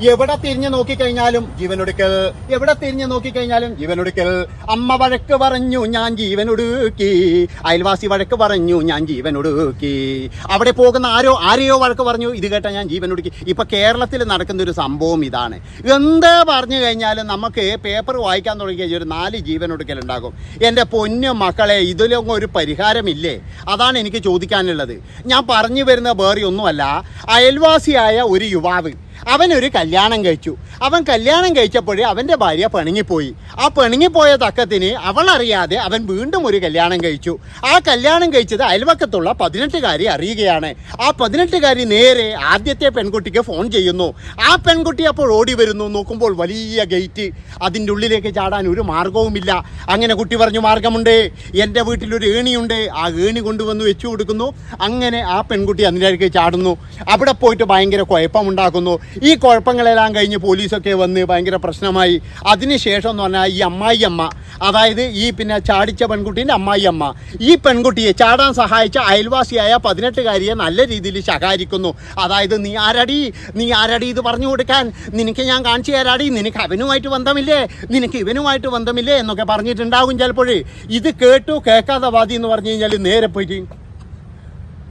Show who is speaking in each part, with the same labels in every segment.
Speaker 1: എവിടെ തിരിഞ്ഞു നോക്കിക്കഴിഞ്ഞാലും ജീവനൊടുക്കൽ. എവിടെ തിരിഞ്ഞു നോക്കിക്കഴിഞ്ഞാലും ജീവനൊടുക്കൽ. അമ്മ വഴക്ക് പറഞ്ഞു ഞാൻ ജീവനൊടുക്കി. അയൽവാസി വഴക്ക് പറഞ്ഞു ഞാൻ ജീവനൊടുക്കി. അവിടെ പോകുന്ന ആരോ ആരെയോ വഴക്ക് പറഞ്ഞു ഇത് കേട്ടാൽ ഞാൻ ജീവനൊടുക്കി. ഇപ്പൊ കേരളത്തിൽ നടക്കുന്ന ഒരു സംഭവം ഇതാണ്. എന്ത് പറഞ്ഞു കഴിഞ്ഞാലും നമുക്ക് പേപ്പർ വായിക്കാൻ തുടങ്ങി കഴിഞ്ഞാൽ ഒരു നാല് ജീവനൊടുക്കൽ ഉണ്ടാകും. എന്റെ പൊന്നു മക്കളെ ഇതിലൊന്നും ഒരു പരിഹാരമില്ലേ? അതാണ് എനിക്ക് ചോദിക്കാനുള്ളത്. ഞാൻ പറഞ്ഞു വരുന്ന വേറെ ഒന്നുമല്ല. അയൽവാസിയായ ഒരു യുവാവ് അവനൊരു കല്യാണം കഴിച്ചു. അവൻ കല്യാണം കഴിച്ചപ്പോഴേ അവന്റെ ഭാര്യ പിണങ്ങിപ്പോയി. ആ പിണങ്ങിപ്പോയ തക്കത്തിന് അവളറിയാതെ അവൻ വീണ്ടും ഒരു കല്യാണം കഴിച്ചു. ആ കല്യാണം കഴിച്ചത് അയൽവക്കത്തുള്ള പതിനെട്ടുകാരി അറിയുകയാണ്. ആ പതിനെട്ടുകാരി നേരെ ആദ്യത്തെ പെൺകുട്ടിക്ക് ഫോൺ ചെയ്യുന്നു. ആ പെൺകുട്ടി അപ്പോൾ ഓടി വരുന്നു. നോക്കുമ്പോൾ വലിയ ഗേറ്റ്. അതിന്റെ ഉള്ളിലേക്ക് ചാടാൻ ഒരു മാർഗവുമില്ല അങ്ങനെ കുട്ടി പറഞ്ഞു മാർഗമുണ്ട് എന്റെ വീട്ടിലൊരു ഏണിയുണ്ട്. ആ ഏണി കൊണ്ടുവന്ന് വെച്ചു കൊടുക്കുന്നു. അങ്ങനെ ആ പെൺകുട്ടി അതിലേക്ക് ചാടുന്നു. അവിടെ പോയിട്ട് ഭയങ്കര കുഴപ്പമുണ്ടാക്കുന്നു. ഈ കുഴപ്പങ്ങളെല്ലാം കഴിഞ്ഞ് പോലീസൊക്കെ വന്ന് ഭയങ്കര പ്രശ്നമായി. അതിനുശേഷം എന്ന് പറഞ്ഞാൽ ഈ അമ്മായി അമ്മ അതായത് ഈ പിന്നെ ചാടിച്ച പെൺകുട്ടീന്റെ അമ്മായി അമ്മ ഈ പെൺകുട്ടിയെ ചാടാൻ സഹായിച്ച അയൽവാസിയായ പതിനെട്ടുകാരിയെ നല്ല രീതിയിൽ ശകാരിക്കുന്നു. അതായത് നീ ആരടി? നീ ആരടി ഇത് പറഞ്ഞു കൊടുക്കാൻ? നിനക്ക് ഞാൻ കാണിച്ചു തരാടി. നിനക്ക് അവനുമായിട്ട് ബന്ധമില്ലേ? നിനക്ക് ഇവനുമായിട്ട് ബന്ധമില്ലേ? എന്നൊക്കെ പറഞ്ഞിട്ടുണ്ടാകും ചിലപ്പോൾ. ഇത് കേട്ടു കേൾക്കാതെ വാദി എന്ന് പറഞ്ഞു കഴിഞ്ഞാൽ നേരെ പോയിട്ട്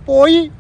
Speaker 1: പോയി.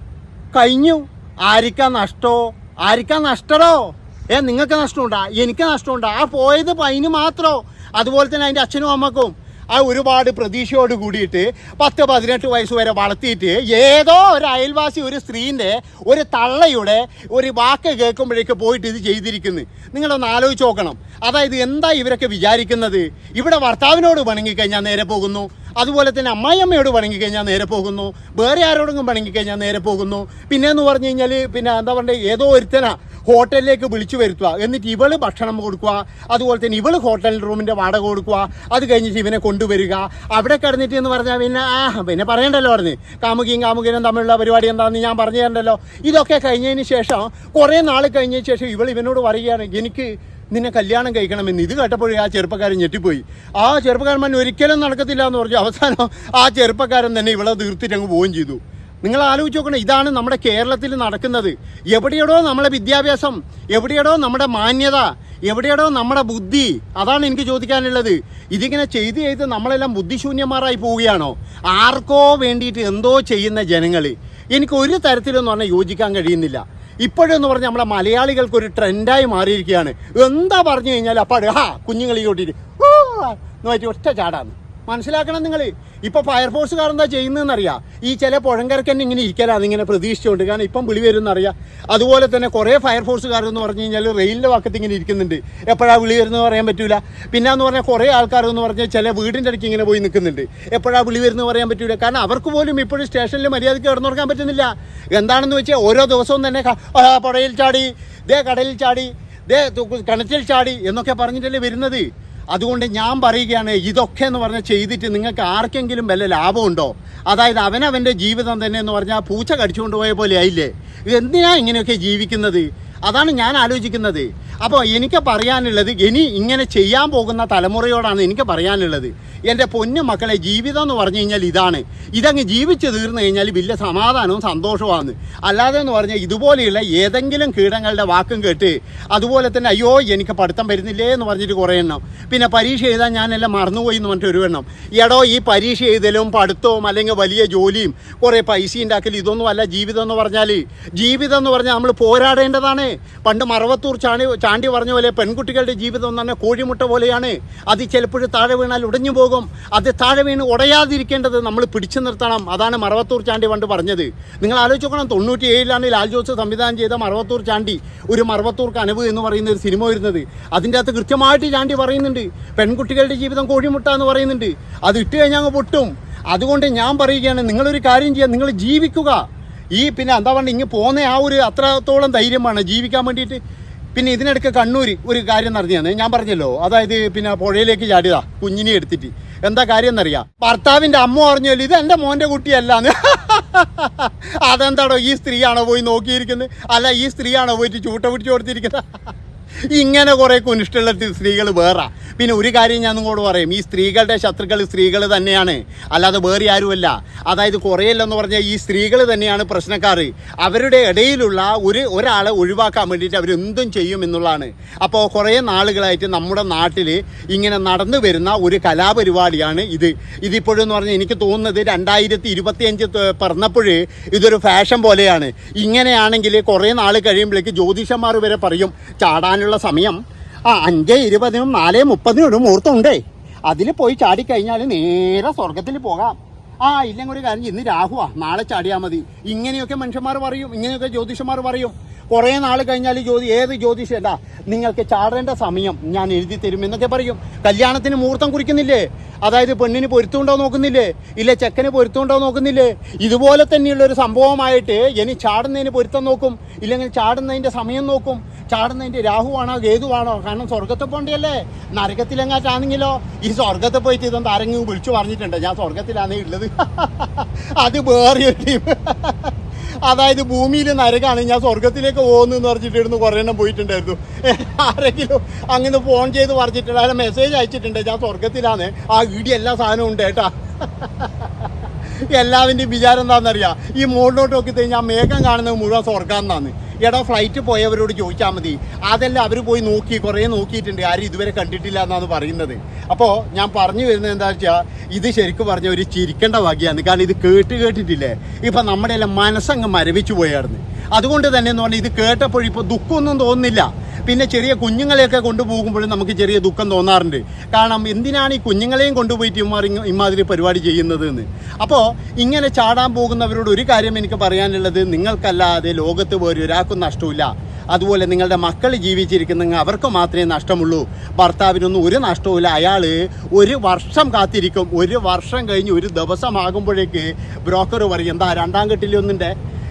Speaker 1: കഴിഞ്ഞു. ആരിക്കാ നഷ്ടോ? ആരിക്കാ നഷ്ടടോ? ഏ നിങ്ങൾക്ക് നഷ്ടമുണ്ടാ? എനിക്ക് നഷ്ടമുണ്ടാ? ആ പോയത് പൈന് മാത്രമോ അതുപോലെ തന്നെ അതിന്റെ അച്ഛനും അമ്മക്കും. ആ ഒരുപാട് പ്രതീക്ഷയോട് കൂടിയിട്ട് പത്ത് പതിനെട്ട് വയസ്സ് വരെ വളർത്തിയിട്ട് ഏതോ ഒരു അയൽവാസി ഒരു സ്ത്രീന്റെ ഒരു തള്ളയുടെ ഒരു വാക്ക് കേൾക്കുമ്പോഴേക്ക് പോയിട്ട് ഇത് ചെയ്തിരിക്കുന്നു. നിങ്ങളൊന്ന് ആലോചിച്ച് നോക്കണം. അതായത് എന്താ ഇവരൊക്കെ വിചാരിക്കുന്നത്? ഇവിടെ ഭർത്താവിനോട് വണങ്ങിക്കഴിഞ്ഞാൽ നേരെ പോകുന്നു. അതുപോലെ തന്നെ അമ്മായിയമ്മയോട് പണങ്ങി കഴിഞ്ഞാൽ നേരെ പോകുന്നു. വേറെ ആരോടെങ്കിലും പണങ്ങി കഴിഞ്ഞാൽ നേരെ പോകുന്നു. പിന്നെ എന്ന് പറഞ്ഞു കഴിഞ്ഞാൽ പിന്നെ എന്താ പറയുക ഏതോ ഒരുത്തന ഹോട്ടലിലേക്ക് വിളിച്ചു വരുത്തുക. എന്നിട്ട് ഇവൾ ഭക്ഷണം കൊടുക്കുക. അതുപോലെ തന്നെ ഇവൾ ഹോട്ടൽ റൂമിന്റെ വാടക കൊടുക്കുക. അത് കഴിഞ്ഞിട്ട് ഇവനെ കൊണ്ടുവരിക. അവിടെ കിടന്നിട്ട് എന്ന് പറഞ്ഞാൽ പിന്നെ ആ പിന്നെ പറയണ്ടല്ലോ പറഞ്ഞ്. കാമുകിയും കാമുകിനും തമ്മിലുള്ള പരിപാടി എന്താണെന്ന് ഞാൻ പറഞ്ഞു തരണ്ടല്ലോ. ഇതൊക്കെ കഴിഞ്ഞതിന് ശേഷം കുറേ നാൾ കഴിഞ്ഞതിന് ശേഷം ഇവൾ ഇവനോട് പറയുകയാണ് എനിക്ക് നിന്നെ കല്യാണം കഴിക്കണമെന്ന്. ഇത് കേട്ടപ്പോഴേ ആ ചെറുപ്പക്കാരൻ ഞെട്ടിപ്പോയി. ആ ചെറുപ്പക്കാരൻ ഒരിക്കലും നടക്കത്തില്ല എന്ന് പറഞ്ഞു. അവസാനം ആ ചെറുപ്പക്കാരൻ തന്നെ ഇവിടെ തീർത്തിട്ട് അങ്ങ് പോവുകയും ചെയ്തു. നിങ്ങൾ ആലോചിച്ച് നോക്കണം ഇതാണ് നമ്മുടെ കേരളത്തിൽ നടക്കുന്നത്. എവിടെയടോ നമ്മുടെ വിദ്യാഭ്യാസം എവിടെയടോ നമ്മുടെ മാന്യത എവിടെയടോ നമ്മുടെ ബുദ്ധി. അതാണ് എനിക്ക് ചോദിക്കാനുള്ളത്. ഇതിങ്ങനെ ചെയ്ത് ചെയ്ത് നമ്മളെല്ലാം ബുദ്ധിശൂന്യന്മാരായി പോവുകയാണോ? ആർക്കോ വേണ്ടിയിട്ട് എന്തോ ചെയ്യുന്ന ജനങ്ങൾ എനിക്ക് ഒരു തരത്തിലെന്ന് പറഞ്ഞാൽ യോജിക്കാൻ കഴിയുന്നില്ല. ഇപ്പോഴെന്ന് പറഞ്ഞാൽ നമ്മളെ മലയാളികൾക്ക് ഒരു ട്രെൻഡായി മാറിയിരിക്കുകയാണ്. എന്താ പറഞ്ഞു കഴിഞ്ഞാൽ അപ്പോൾ ഹാ നോക്കി ഒറ്റ ചാടാന്ന് മനസ്സിലാക്കണം നിങ്ങൾ. ഇപ്പൊ ഫയർഫോഴ്സുകാർ എന്താ ചെയ്യുന്നതെന്ന് അറിയാം ഈ ചില പുഴങ്കരക്ക് തന്നെ ഇങ്ങനെ ഇരിക്കലാണ് ഇങ്ങനെ പ്രതീക്ഷിച്ചുകൊണ്ട് കാരണം ഇപ്പം വിളി വരും എന്നറിയാം അതുപോലെ തന്നെ കുറേ ഫയർഫോഴ്സുകാർ എന്ന് പറഞ്ഞു കഴിഞ്ഞാൽ റെയിലിന്റെ വക്കത്ത് ഇങ്ങനെ ഇരിക്കുന്നുണ്ട്. എപ്പോഴാണ് വിളി വരുന്നത് പറയാൻ പറ്റൂല. പിന്നെ എന്ന് പറഞ്ഞാൽ കുറേ ആൾക്കാർ എന്ന് പറഞ്ഞാൽ ചില വീടിന്റെ ഇടയ്ക്ക് ഇങ്ങനെ പോയി നിൽക്കുന്നുണ്ട്. എപ്പോഴാണ് വിളി വരുന്നത് പറയാൻ പറ്റൂല. കാരണം അവർക്ക് പോലും ഇപ്പോഴും സ്റ്റേഷനിൽ മര്യാദയ്ക്ക് കിടന്നുറക്കാൻ പറ്റുന്നില്ല. എന്താണെന്ന് വെച്ചാൽ ഓരോ ദിവസവും തന്നെ പുഴയിൽ ചാടി ദേ കടലിൽ ചാടി ദേ കിണറ്റിൽ ചാടി എന്നൊക്കെ പറഞ്ഞിട്ടല്ലേ വരുന്നത്. അതുകൊണ്ട് ഞാൻ പറയുകയാണ് ഇതൊക്കെ എന്ന് പറഞ്ഞാൽ ചെയ്തിട്ട് നിങ്ങൾക്ക് ആർക്കെങ്കിലും വല്ല ലാഭമുണ്ടോ? അതായത് അവനവന്റെ ജീവിതം തന്നെ എന്ന് പറഞ്ഞാൽ പൂച്ച കടിച്ചുകൊണ്ട് പോയ പോലെ ആയില്ലേ? എന്തിനാണ് ഇങ്ങനെയൊക്കെ ജീവിക്കുന്നത്? അതാണ് ഞാൻ ആലോചിക്കുന്നത്. അപ്പോൾ എനിക്ക് പറയാനുള്ളത് ഇനി ഇങ്ങനെ ചെയ്യാൻ പോകുന്ന തലമുറയോടാണ് എനിക്ക് പറയാനുള്ളത്. എന്റെ പൊന്നു മക്കളെ ജീവിതം എന്ന് പറഞ്ഞു കഴിഞ്ഞാൽ ഇതാണ്. ഇതങ്ങ് ജീവിച്ച് തീർന്നു കഴിഞ്ഞാൽ വലിയ സമാധാനവും സന്തോഷവുമാണ്. അല്ലാതെ എന്ന് പറഞ്ഞാൽ ഇതുപോലെയുള്ള ഏതെങ്കിലും കീടങ്ങളുടെ വാക്കും കേട്ട് അതുപോലെ തന്നെ അയ്യോ എനിക്ക് പഠിത്തം വരുന്നില്ലേ? എന്ന് പറഞ്ഞിട്ട് കുറേ എണ്ണം. പിന്നെ പരീക്ഷ എഴുതാൻ ഞാനെല്ലാം മറന്നുപോയി എന്ന് പറഞ്ഞിട്ട് ഒരു എണ്ണം. എടോ ഈ പരീക്ഷ എഴുതലും പഠിത്തവും അല്ലെങ്കിൽ വലിയ ജോലിയും കുറേ പൈസ ഉണ്ടാക്കലും ഇതൊന്നും അല്ല ജീവിതം എന്ന് പറഞ്ഞാൽ. ജീവിതം എന്ന് പറഞ്ഞാൽ നമ്മൾ പോരാടേണ്ടതാണ്. പണ്ട് മറവത്തൂർ ചാണ്ടി ചാണ്ടി പറഞ്ഞ പോലെ പെൺകുട്ടികളുടെ ജീവിതം എന്ന് പറഞ്ഞാൽ കോഴിമുട്ട പോലെയാണ്. അത് ചിലപ്പോഴും താഴെ വീണാൽ ഉടഞ്ഞു പോകും. അത് താഴെ വീണ് ഉടയാതിരിക്കേണ്ടത് നമ്മൾ പിടിച്ചു നിർത്തണം. അതാണ് മറവത്തൂർ ചാണ്ടി പണ്ട് പറഞ്ഞത്. നിങ്ങൾ ആലോചിച്ച് നോക്കണം തൊണ്ണൂറ്റി ഏഴിലാണ് ലാൽ ജോസ് സംവിധാനം ചെയ്ത മറവത്തൂർ ചാണ്ടി ഒരു മറവത്തൂർ കനവ് എന്ന് പറയുന്ന ഒരു സിനിമ വരുന്നത്. അതിന്റെ അകത്ത് കൃത്യമായിട്ട് ചാണ്ടി പറയുന്നുണ്ട്. പെൺകുട്ടികളുടെ ജീവിതം കോഴിമുട്ട എന്ന് പറയുന്നുണ്ട്. അത് ഇട്ട് കഴിഞ്ഞാൽ അങ്ങ് പൊട്ടും. അതുകൊണ്ട് ഞാൻ പറയുകയാണ് നിങ്ങളൊരു കാര്യം ചെയ്യുക നിങ്ങൾ ജീവിക്കുക. ഈ പിന്നെ എന്താ പറയുക ഇങ്ങ് പോകുന്ന ആ ഒരു അത്രത്തോളം ധൈര്യമാണ് ജീവിക്കാൻ വേണ്ടിയിട്ട്. പിന്നെ ഇതിനിടയ്ക്ക് കണ്ണൂർ ഒരു കാര്യം നടത്തിയാണ് ഞാൻ പറഞ്ഞല്ലോ അതായത് പിന്നെ പുഴയിലേക്ക് ചാടിയതാ കുഞ്ഞിനെ എടുത്തിട്ട്. എന്താ കാര്യം എന്നറിയാം? ഭർത്താവിന്റെ അമ്മ പറഞ്ഞല്ലോ ഇത് എന്റെ മോന്റെ കുട്ടിയല്ലാന്ന്. അതെന്താടോ ഈ സ്ത്രീയാണോ പോയി നോക്കിയിരിക്കുന്നത് അല്ല ഈ സ്ത്രീയാണോ പോയിട്ട് ചൂട്ട പിടിച്ചു കൊടുത്തിരിക്കുന്നത് ഇങ്ങനെ കുറെ കുനിഷ്ഠുള്ള സ്ത്രീകൾ വേറെ. പിന്നെ ഒരു കാര്യം ഞാൻ നിങ്ങളോട് പറയും ഈ സ്ത്രീകളുടെ ശത്രുക്കൾ സ്ത്രീകൾ തന്നെയാണ്. അല്ലാതെ വേറെ ആരുമല്ല. അതായത് കുറേയല്ലെന്ന് പറഞ്ഞാൽ ഈ സ്ത്രീകൾ തന്നെയാണ് പ്രശ്നക്കാർ അവരുടെ ഇടയിലുള്ള ഒരു ഒരാളെ ഒഴിവാക്കാൻ വേണ്ടിയിട്ട് അവർ ചെയ്യും എന്നുള്ളതാണ്. അപ്പോൾ കുറേ നാളുകളായിട്ട് നമ്മുടെ നാട്ടിൽ ഇങ്ങനെ നടന്നു വരുന്ന ഒരു കലാപരിപാടിയാണ് ഇത്. ഇതിപ്പോഴെന്ന് പറഞ്ഞാൽ എനിക്ക് തോന്നുന്നത് രണ്ടായിരത്തി ഇരുപത്തിയഞ്ച് പറഞ്ഞപ്പോൾ ഇതൊരു ഫാഷൻ പോലെയാണ്. ഇങ്ങനെയാണെങ്കിൽ കുറേ നാൾ കഴിയുമ്പോഴേക്ക് ജ്യോതിഷന്മാർ വരെ പറയും ചാടാനുള്ള സമയം ആ അഞ്ച് ഇരുപതിനും നാല് മുപ്പതിനും ഒരു മുഹൂർത്തമുണ്ടേ. അതിൽ പോയി ചാടിക്കഴിഞ്ഞാൽ നേരെ സ്വർഗത്തിൽ പോകാം. ആ ഇല്ലെങ്കിൽ ഒരു കാര്യം ഇന്ന് രാഹുവാ. നാളെ ചാടിയാൽ മതി. ഇങ്ങനെയൊക്കെ മനുഷ്യന്മാർ പറയും. ഇങ്ങനെയൊക്കെ ജ്യോതിഷന്മാർ പറയും. കുറേ നാൾ കഴിഞ്ഞാൽ ജ്യോതി ഏത് ജ്യോതിഷല്ല നിങ്ങൾക്ക് ചാടേണ്ട സമയം ഞാൻ എഴുതി തരും എന്നൊക്കെ പറയും. കല്യാണത്തിന് മുഹൂർത്തം കുറിക്കുന്നില്ലേ? അതായത് പെണ്ണിന് പൊരുത്തമുണ്ടോ നോക്കുന്നില്ലേ? ഇല്ല ചെക്കന് പൊരുത്തമുണ്ടോ നോക്കുന്നില്ലേ? ഇതുപോലെ തന്നെയുള്ള ഒരു സംഭവമായിട്ട് ഇനി ചാടുന്നതിന് പൊരുത്തം നോക്കും. ഇല്ലെങ്കിൽ ചാടുന്നതിന്റെ സമയം നോക്കും. ചാടുന്നതിന്റെ രാഹുവാണോ കേതുവാണോ കാരണം സ്വർഗത്തെ പോണ്ടിയല്ലേ? നരകത്തിലെങ്ങാറ്റാണെങ്കിലോ? ഈ സ്വർഗത്തെ പോയിട്ട് ഇതൊന്നും ആരെങ്കിലും വിളിച്ചു പറഞ്ഞിട്ടുണ്ട്. ഞാൻ സ്വർഗത്തിലാണ് ഉള്ളത്. അത് വേറെ ഒരു ടീം അതായത് ഭൂമിയിൽ നരകാണ്. ഞാൻ സ്വർഗത്തിലേക്ക് പോകുന്നു എന്ന് പറഞ്ഞിട്ടിരുന്നു കുറേ എണ്ണം പോയിട്ടുണ്ടായിരുന്നു. ആരെങ്കിലും അങ്ങനെ ഫോൺ ചെയ്ത് പറഞ്ഞിട്ടുണ്ട്. അല്ല മെസ്സേജ് അയച്ചിട്ടുണ്ട്. ഞാൻ സ്വർഗത്തിലാണ് ആ ഇടി എല്ലാ സാധനവും ഉണ്ട് കേട്ടാ. എല്ലാവിന്റെയും വിചാരം എന്താണെന്നറിയാം? ഈ മുകളിലോട്ട് നോക്കി കഴിഞ്ഞാൽ മേഘം കാണുന്നത് മുഴുവൻ സ്വർഗാന്നാണ് എടാ ഫ്ലൈറ്റ് പോയവരോട് ചോദിച്ചാൽ മതി. അതെല്ലാം അവർ പോയി നോക്കി കുറേ നോക്കിയിട്ടുണ്ട്. ആരും ഇതുവരെ കണ്ടിട്ടില്ല എന്നാണ് പറയുന്നത്. അപ്പോൾ ഞാൻ പറഞ്ഞു വരുന്നത് എന്താ വെച്ചാൽ ഇത് ശരിക്കും പറഞ്ഞ ഒരു ചിരിക്കേണ്ട വകയാണ്. കാരണം ഇത് കേട്ട് കേട്ടിട്ടില്ലേ? ഇപ്പം നമ്മുടെ എല്ലാം മനസ്സങ്ങ് മരവിച്ചു പോയായിരുന്നു. അതുകൊണ്ട് തന്നെ എന്ന് പറഞ്ഞാൽ ഇത് കേട്ടപ്പോഴിപ്പോൾ ദുഃഖമൊന്നും തോന്നുന്നില്ല. പിന്നെ ചെറിയ കുഞ്ഞുങ്ങളെയൊക്കെ കൊണ്ടുപോകുമ്പോഴും നമുക്ക് ചെറിയ ദുഃഖം തോന്നാറുണ്ട്. കാരണം എന്തിനാണ് ഈ കുഞ്ഞുങ്ങളെയും കൊണ്ടുപോയിട്ട് ഇമാറി ഇമാതിരി പരിപാടി ചെയ്യുന്നത് എന്ന് അപ്പോൾ ഇങ്ങനെ ചാടാൻ പോകുന്നവരോട് ഒരു കാര്യം എനിക്ക് പറയാനുള്ളത് നിങ്ങൾക്കല്ലാതെ ലോകത്ത് പോയി ഒരാൾക്കും നഷ്ടമില്ല അതുപോലെ നിങ്ങളുടെ മക്കൾ ജീവിച്ചിരിക്കുന്നെങ്കിൽ അവർക്ക് മാത്രമേ നഷ്ടമുള്ളൂ. ഭർത്താവിനൊന്നും ഒരു നഷ്ടവുമില്ല. അയാൾ ഒരു വർഷം കാത്തിരിക്കും. ഒരു വർഷം കഴിഞ്ഞ് ഒരു ദിവസമാകുമ്പോഴേക്ക് ബ്രോക്കർ പറയും എന്താ രണ്ടാം കെട്ടിലൊന്നുണ്ട്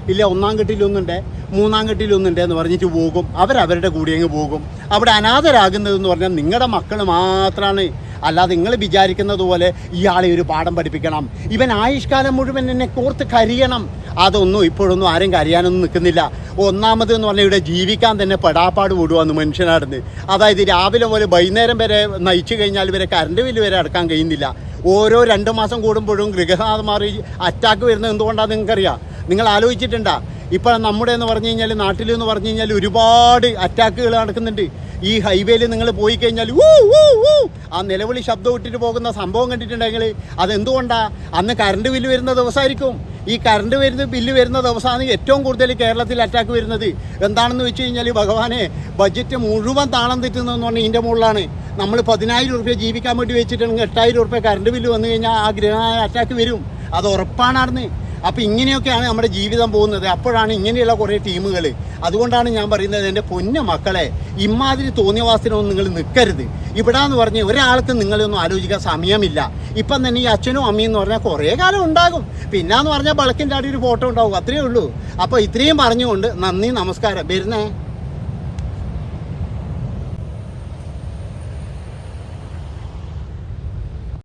Speaker 1: ഇല്ല ഒന്നാം കെട്ടിലൊന്നുണ്ട് മൂന്നാം കെട്ടിലൊന്നുണ്ട് എന്ന് പറഞ്ഞിട്ട് പോകും. അവരവരുടെ കൂടെ അങ്ങ് പോകും. അവിടെ അനാഥരാകുന്നതെന്ന് പറഞ്ഞാൽ നിങ്ങളുടെ മക്കൾ മാത്രമാണ് അല്ലാതെ നിങ്ങൾ വിചാരിക്കുന്നത് പോലെ ഇയാളെ ഒരു പാഠം പഠിപ്പിക്കണം. ഇവൻ ആയുഷ്കാലം മുഴുവൻ എന്നെ കോർത്ത് കരിയണം. അതൊന്നും ഇപ്പോഴൊന്നും ആരും കരിയാനൊന്നും നിൽക്കുന്നില്ല. ഒന്നാമത് എന്ന് പറഞ്ഞാൽ ഇവിടെ ജീവിക്കാൻ തന്നെ പെടാപ്പാട് വിടുവാന്ന് മനുഷ്യനാടുന്ന്. അതായത് രാവിലെ പോലെ വൈകുന്നേരം വരെ നയിച്ചു കഴിഞ്ഞാൽ ഇവരെ കറണ്ട് ബില്ല് വരെ അടക്കാൻ കഴിയുന്നില്ല. ഓരോ രണ്ട് മാസം കൂടുമ്പോഴും ഗൃഹനാഥന്മാർ അറ്റാക്ക് വരുന്നത് എന്തുകൊണ്ടാണെന്ന് നിങ്ങൾക്കറിയാം? നിങ്ങൾ ആലോചിച്ചിട്ടുണ്ടാ? ഇപ്പോൾ നമ്മുടെ എന്ന് പറഞ്ഞു കഴിഞ്ഞാൽ നാട്ടിൽ എന്ന് പറഞ്ഞു കഴിഞ്ഞാൽ ഒരുപാട് അറ്റാക്കുകൾ നടക്കുന്നുണ്ട്. ഈ ഹൈവേയിൽ നിങ്ങൾ പോയി കഴിഞ്ഞാൽ ഊ ഊ ഊ ആ നിലവിളി ശബ്ദം ഇട്ടിട്ട് പോകുന്ന സംഭവം കണ്ടിട്ടുണ്ടെങ്കിൽ അതെന്തുകൊണ്ടാ? അന്ന് കറണ്ട് ബില്ല് വരുന്ന ദിവസമായിരിക്കും. ഈ കറണ്ട് വരുന്ന ബില്ല് വരുന്ന ദിവസമാണ് ഏറ്റവും കൂടുതൽ കേരളത്തിൽ അറ്റാക്ക് വരുന്നത്. എന്താണെന്ന് വെച്ച് കഴിഞ്ഞാൽ ഭഗവാനെ ബഡ്ജറ്റ് മുഴുവൻ താളം തെറ്റുന്നതെന്ന് പറഞ്ഞാൽ ഇതിന്റെ മുകളിലാണ്. നമ്മൾ പതിനായിരം റുപ്യ ജീവിക്കാൻ വേണ്ടി വെച്ചിട്ടുണ്ടെങ്കിൽ എട്ടായിരം റുപ്യ കറണ്ട് ബില്ല് വന്നു കഴിഞ്ഞാൽ ആ ഗ്രഹ അറ്റാക്ക് വരും. അത് ഉറപ്പാണാർന്ന് അപ്പോൾ ഇങ്ങനെയൊക്കെയാണ് നമ്മുടെ ജീവിതം പോകുന്നത്. അപ്പോഴാണ് ഇങ്ങനെയുള്ള കുറേ ടീമുകൾ അതുകൊണ്ടാണ് ഞാൻ പറയുന്നത് എന്റെ പൊന്ന മക്കളെ ഇമാതിരി തോന്നിയവാസത്തിനൊന്നും നിങ്ങൾ നിൽക്കരുത് ഇവിടെ എന്ന് പറഞ്ഞ് ഒരാൾക്ക് നിങ്ങളൊന്നും ആലോചിക്കാൻ സമയമില്ല. ഇപ്പം തന്നെ ഈ അച്ഛനും അമ്മയും എന്ന് പറഞ്ഞാൽ കുറേ കാലം ഉണ്ടാകും. പിന്നെ എന്ന് പറഞ്ഞാൽ ബളക്കിന്റെ അടി ഒരു ഫോട്ടോ ഉണ്ടാകും അത്രയേ ഉള്ളൂ. അപ്പോൾ ഇത്രയും പറഞ്ഞുകൊണ്ട് നന്ദി നമസ്കാരം. വരുന്നേ.